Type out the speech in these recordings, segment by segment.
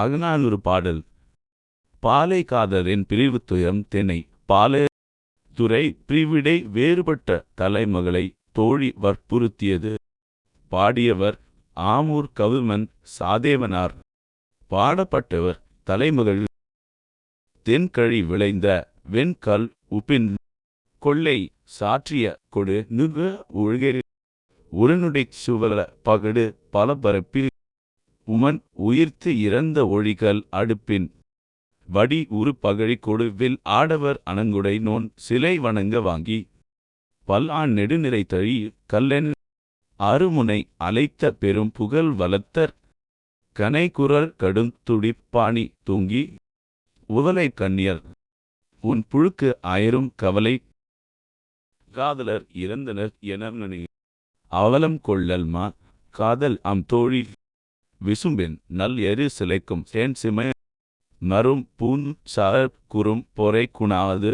அகநானூறு பாடல். பாலை காதரின் பிரிவு துயம் தெனை பாலை துறை பிரிவிடை வேறுபட்ட தலைமகளை தோழி வற்புறுத்தியது. பாடியவர் ஆமூர் கவுமன் சாதேவனார். பாடப்பட்டவர் தலைமகள். தென்கழி விளைந்த வெண்கல் உப்பின் கொள்ளை சாற்றிய கொடு நுகு உழ்கெரு. உரனுடை சுவல பகடு பலபரப்பில் உமன் உயிர்த்து இறந்த ஒழிகள் அடுப்பின் வடி உரு பகழி கொடுவில் ஆடவர் அணங்குடை நோன் சிலை வணங்க வாங்கி பல்லான் நெடுநிறை தழி கல்லென் அருமுனை அலைத்த பெரும் புகழ் வளர்த்தர் கனை குரல் கடும் துடிப்பாணி தூங்கி உவலை கண்ணியர் உன் புழுக்கு ஆயிரும் கவலை காதலர் இறந்தனர் என அவலம் கொள்ளல்மா காதல் அம் தோழி விசும்பின் நல் எரு சிலைக்கும் சேன் சிமய மரும் பூன் சார் குறும் பொறை குணாது.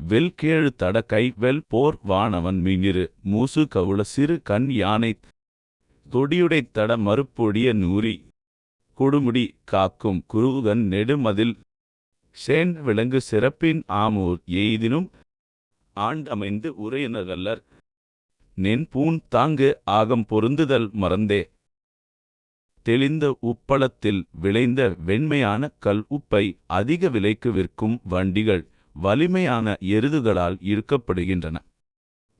வெல் கேழு தடக்கை வெல் போர் வானவன் மிங்கிரு மூசு கவுள சிறு கண் யானை தொடியுடை தட மறுப்பொடிய நூறி. கொடுமுடி காக்கும் குருகன் நெடுமதில் சேன் விலங்கு சிறப்பின் ஆமூர் எய்தினும் ஆண்டமைந்து உரையினரல்லர் நின் பூன் தாங்கு ஆகம் பொருந்துதல் மறந்தே. தெளிந்த உப்பளத்தில் விளைந்த வெண்மையான கல் உப்பை அதிக விலைக்கு விற்கும் வண்டிகள் வலிமையான எருதுகளால் இழுக்கப்படுகின்றன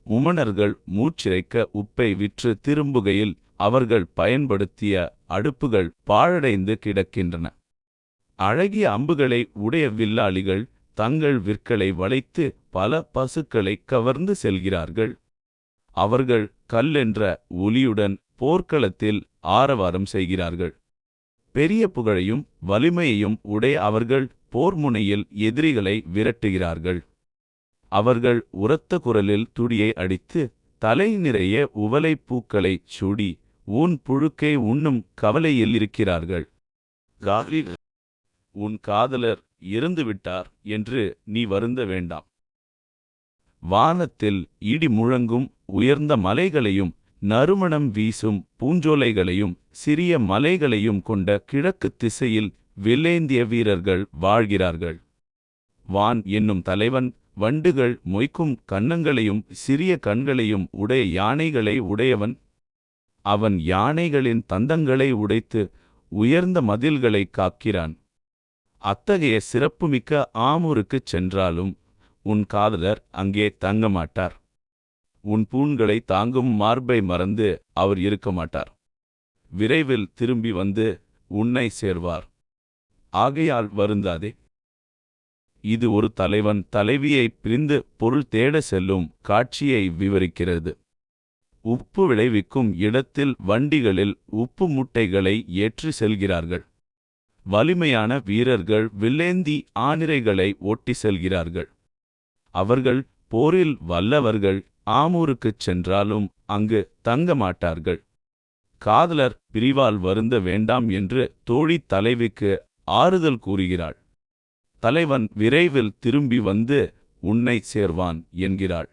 உமணர்கள் மூச்சிறைக்க உப்பை விற்று திரும்புகையில் அவர்கள் பயன்படுத்திய அடுப்புகள் பாழடைந்து கிடக்கின்றன. அழகிய அம்புகளை உடைய வில்லாளிகள் தங்கள் விற்களை வளைத்து பல பசுக்களை கவர்ந்து செல்கிறார்கள். அவர்கள் கல்லென்ற ஒலியுடன் போர்க்களத்தில் ஆரவாரம் செய்கிறார்கள். பெரிய புகழையும் வலிமையையும் உடைய அவர்கள் போர் முனையில் எதிரிகளை விரட்டுகிறார்கள். அவர்கள் உரத்த குரலில் துடியை அடித்து தலை நிறைய உவலை பூக்களைச் சூடி ஊன் புழுக்கை உண்ணும் கவலையில் இருக்கிறார்கள். உன் காதலர் இறந்துவிட்டார் என்று நீ வருந்த வேண்டாம். வானத்தில் இடி முழங்கும் உயர்ந்த மலைகளையும் நறுமணம் வீசும் பூஞ்சோலைகளையும் சிறிய மலைகளையும் கொண்ட கிழக்கு திசையில் வில்லேந்திய வீரர்கள் வாழ்கிறார்கள். வான் என்னும் தலைவன் வண்டுகள் மொய்க்கும் கன்னங்களையும் சிறிய கண்களையும் உடைய யானைகளை உடையவன். அவன் யானைகளின் தந்தங்களை உடைத்து உயர்ந்த மதில்களை காக்கிறான். அத்தகைய சிறப்புமிக்க ஆமூருக்குச் சென்றாலும் உன் காதலர் அங்கே தங்கமாட்டார். உன் பூண்களை தாங்கும் மார்பை மறந்து அவர் இருக்க மாட்டார். விரைவில் திரும்பி வந்து உன்னை சேர்வார். ஆகையால் வருந்தாதே. இது ஒரு தலைவன் தலைவியை பிரிந்து பொருள் தேட செல்லும் காட்சியை விவரிக்கிறது. உப்பு விளைவிக்கும் இடத்தில் வண்டிகளில் உப்பு முட்டைகளை ஏற்றி செல்கிறார்கள். வலிமையான வீரர்கள் வில்லேந்தி ஆனிரைகளை ஓட்டி செல்கிறார்கள். அவர்கள் போரில் வல்லவர்கள் ஆமூருக்குச் சென்றாலும் அங்கு தங்க மாட்டார்கள் காதலர் பிரிவால் வருந்த வேண்டாம் என்று தோழி தலைவிக்கு ஆறுதல் கூறுகிறாள். தலைவன் விரைவில் திரும்பி வந்து உன்னை சேர்வான் என்கிறாள்.